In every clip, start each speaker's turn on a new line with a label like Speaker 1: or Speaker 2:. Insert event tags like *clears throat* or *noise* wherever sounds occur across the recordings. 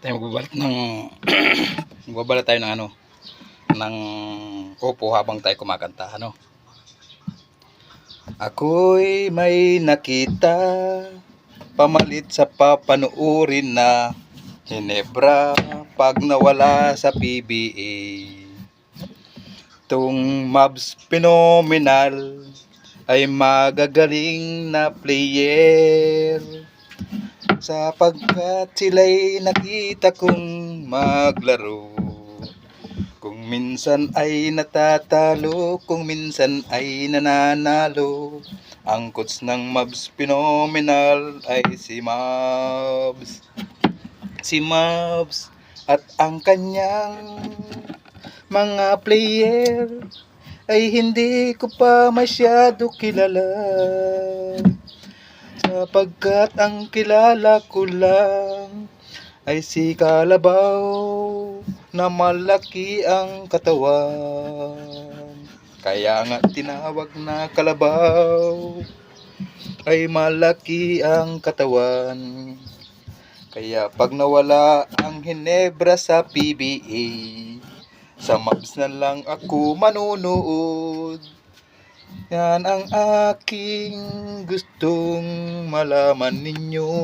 Speaker 1: tayo magbabalat ng *clears throat* magbabalat tayo ng ano ng upo habang tayo kumakanta ano? Ako'y may nakita pamalit sa papanuurin na Hinebra pag nawala sa PBA Tung Mavs Phenomenal ay magagaling na player sapagkat sila'y nakita kong maglaro. Kung minsan ay natatalo, kung minsan ay nananalo, ang coach ng Mavs Phenomenal ay si Mavs. Si Mavs at ang kanyang mga player ay hindi ko pa masyado kilala sapagkat ang kilala ko lang ay si Kalabaw na malaki ang katawan. Kaya nga tinawag na Kalabaw ay malaki ang katawan. Kaya pag nawala ang Hinebra sa PBA sa Mavs na lang ako manunood yan ang aking gustong malaman ninyo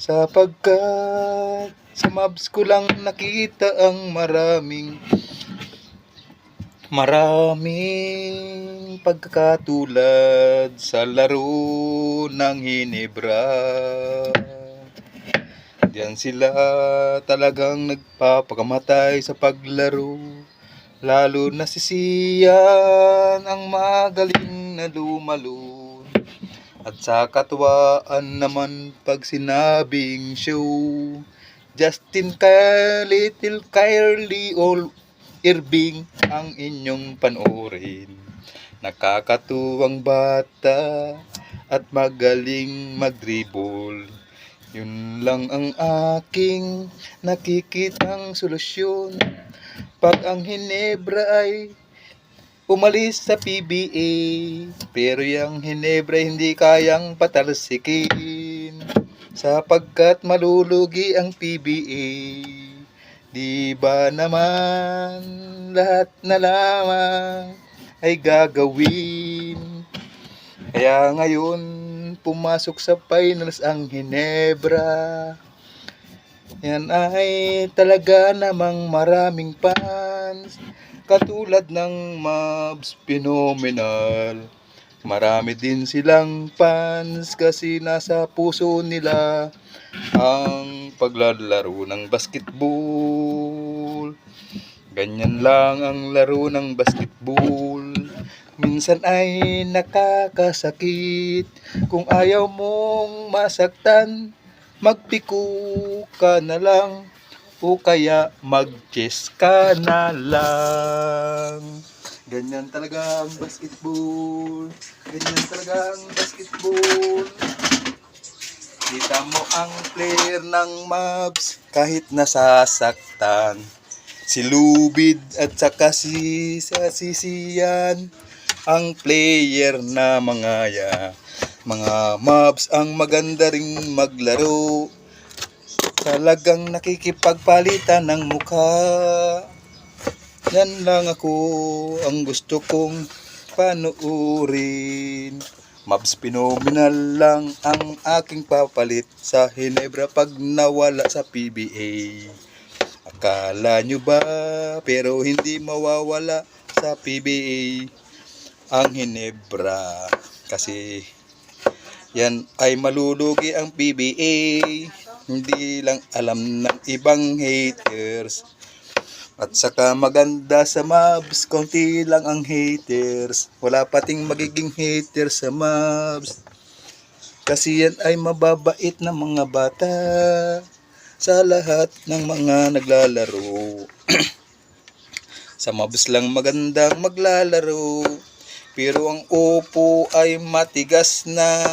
Speaker 1: sapagkat sa Mavs ko lang nakita ang maraming maraming pagkakatulad sa laro ng Hinebra. Diyan sila talagang nagpapakamatay sa paglaro. Lalo na si ang magaling na lumalon. At sa katuwaan naman pag sinabing show, Justin Kyle, Little Kylie, all Irving ang inyong panoorin. Nakakatuwang bata at magaling mag-dribble. Yun lang ang aking nakikitang solusyon. Pag ang Hinebra ay umalis sa PBA, pero yung Hinebra hindi kayang patalsikin. Sapagkat malulugi ang PBA. Di ba naman lahat na lamang ay gagawin? Kaya ngayon pumasok sa finals ang Hinebra. Yan ay talaga namang maraming fans. Katulad ng Mavs Phenomenal. Marami din silang fans kasi nasa puso nila ang paglalaro ng basketball. Ganyan lang ang laro ng basketball. Minsan ay nakakasakit kung ayaw mong masaktan. Magpiko ka na lang o kaya mag-chess ka na lang. Ganyan talaga ang basketball. Ganyan talaga ang basketball. Kita mo ang player ng Mavs kahit nasasaktan. Si Lubid at saka si sa sisiyan ang player na mga ya. Mga Mavs ang maganda ring maglaro. Talagang nakikipagpalitan ng mukha. Yan lang ako ang gusto kong panuurin. Mavs phenomenal lang ang aking papalit sa Hinebra pag nawala sa PBA. Akala nyo ba pero hindi mawawala sa PBA ang Hinebra kasi yan ay malulugi ang PBA hindi lang alam ng ibang haters at saka maganda sa Mavs, konti lang ang haters. Wala pating magiging haters sa Mavs. Kasi yan ay mababait na mga bata sa lahat ng mga naglalaro. *clears throat* sa Mavs lang magandang maglalaro. Pero ang upo ay matigas na.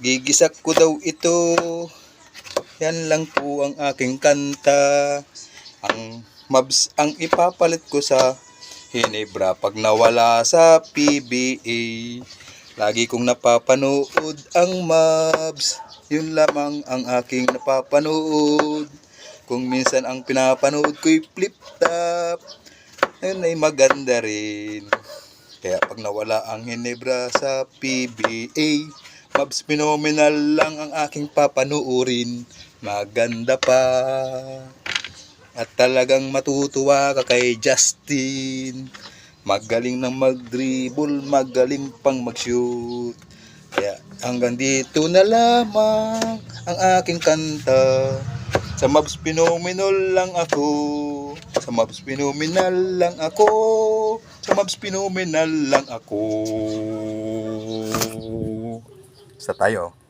Speaker 1: Gigisak ko daw ito. Yan lang po ang aking kanta. Ang Mavs ang ipapalit ko sa Hinebra pag nawala sa PBA. Lagi kong napapanood ang Mavs. Yun lamang ang aking napapanood. Kung minsan ang pinapanood ko'y flip top, ayun ay maganda rin. Kaya pag nawala ang Hinebra sa PBA, Mabs phenomenal lang ang aking papanuurin. Maganda pa. At talagang matutuwa ka kay Justin. Magaling nang mag-dribble, magaling pang mag-shoot. Kaya hanggang dito na lamang ang aking kanta. Sa Mabs Phenomenal lang ako. Sa Mabs Phenomenal lang ako. Sa Mabs Phenomenal lang ako. Sa tayo.